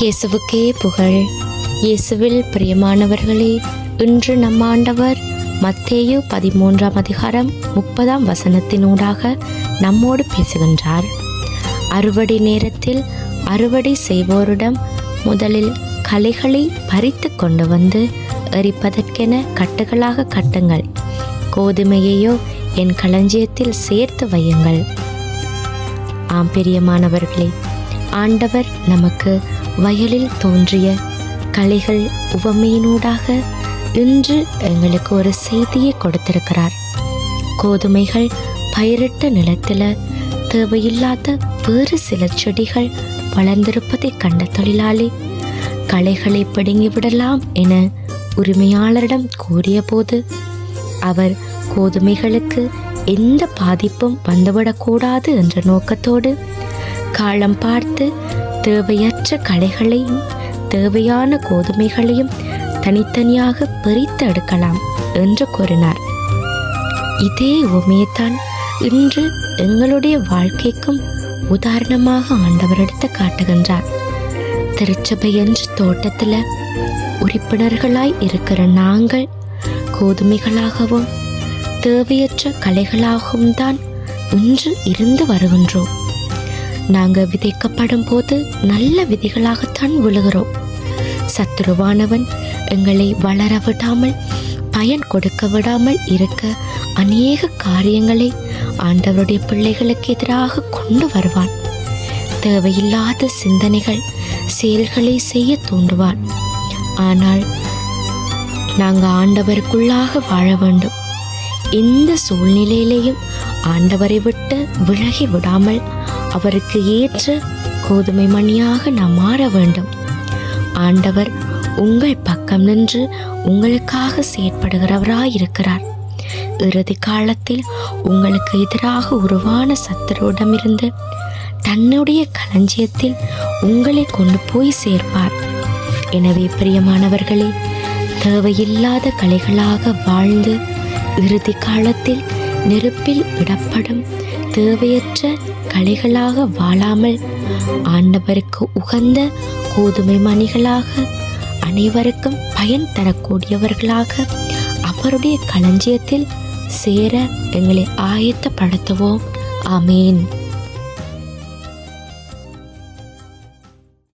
இயேசுவுக்கே புகழ். இயேசுவில் பிரியமானவர்களே இன்று நம் ஆண்டவர் மத்தேயு பதிமூன்றாம் அதிகாரம் முப்பதாம் வசனத்தினூடாக நம்மோடு பேசுகின்றார். அறுவடை நேரத்தில் அறுவடை செய்வோரிடம் முதலில் களைகளை பறித்து கொண்டு வந்து எரிப்பதற்கென கட்டுகளாக கட்டுங்கள். கோதுமையையோ என் களஞ்சியத்தில் சேர்த்து வையுங்கள். ஆம் பிரியமானவர்களே ஆண்டவர் நமக்கு வயலில் தோன்றிய கலைகள் உவமையினூடாக இன்று எங்களுக்கு ஒரு செய்தியை கொடுத்திருக்கிறார். கோதுமைகள் பயிரிட்ட நிலத்தில் தேவையில்லாத வேறு சில செடிகள் வளர்ந்திருப்பதை கண்ட தொழிலாளி களைகளை பிடுங்கிவிடலாம் என உரிமையாளரிடம் கூறியபோது அவர் கோதுமைகளுக்கு எந்த பாதிப்பும் வந்துவிடக்கூடாது என்ற நோக்கத்தோடு காலம் பார்த்து தேவையற்ற களைகளையும் தேவையான கோதுமைகளையும் தனித்தனியாக பிரித்து எடுக்கலாம் என்று கூறினார். இதே உமையைத்தான் இன்று எங்களுடைய வாழ்க்கைக்கும் உதாரணமாக ஆண்டவர் எடுத்து காட்டுகின்றார். திருச்சபை என்ற தோட்டத்தில் உறுப்பினர்களாய் இருக்கிற நாங்கள் கோதுமைகளாகவும் தேவையற்ற கலைகளாகவும் தான் இன்று இருந்து வருகின்றோம். நாங்கள் விதைக்கப்படும் போது நல்ல விதைகளாகத்தான் விழுகிறோம். சத்துருவானவன் எங்களை வளர விடாமல் பயன் கொடுக்க விடாமல் இருக்க அநேக காரியங்களை ஆண்டவருடைய பிள்ளைகளுக்கு எதிராக கொண்டு வருவான். தேவையில்லாத சிந்தனைகள் செயல்களை செய்ய தூண்டுவான். ஆனால் நாங்கள் ஆண்டவருக்குள்ளாக வாழ வேண்டும். எந்த சூழ்நிலையிலேயும் ஆண்டவரை விட்டு விலகி விடாமல் அவருக்கு ஏற்ற கோதுமை மணியாக நாம் மாற வேண்டும். ஆண்டவர் உங்கள் பக்கம் நின்று உங்களுக்காக செயற்படுகிறவராயிருக்கிறார். இறுதி காலத்தில் உங்களுக்கு எதிராக உருவான சத்தரோடமிருந்து தன்னுடைய களஞ்சியத்தில் உங்களை கொண்டு போய் சேர்ப்பார். எனவே பிரியமானவர்களே தேவையில்லாத கலைகளாக வாழ்ந்து இறுதி காலத்தில் நெருப்பில் இடப்படும் தேவையற்ற கலைகளாக வாழாமல் ஆண்டவருக்கு உகந்த கோதுமை மணிகளாக அனைவருக்கும் பயன் தரக்கூடியவர்களாக அவருடைய களஞ்சியத்தில் சேர எங்களை ஆயத்தப்படுத்துவோம். ஆமேன்.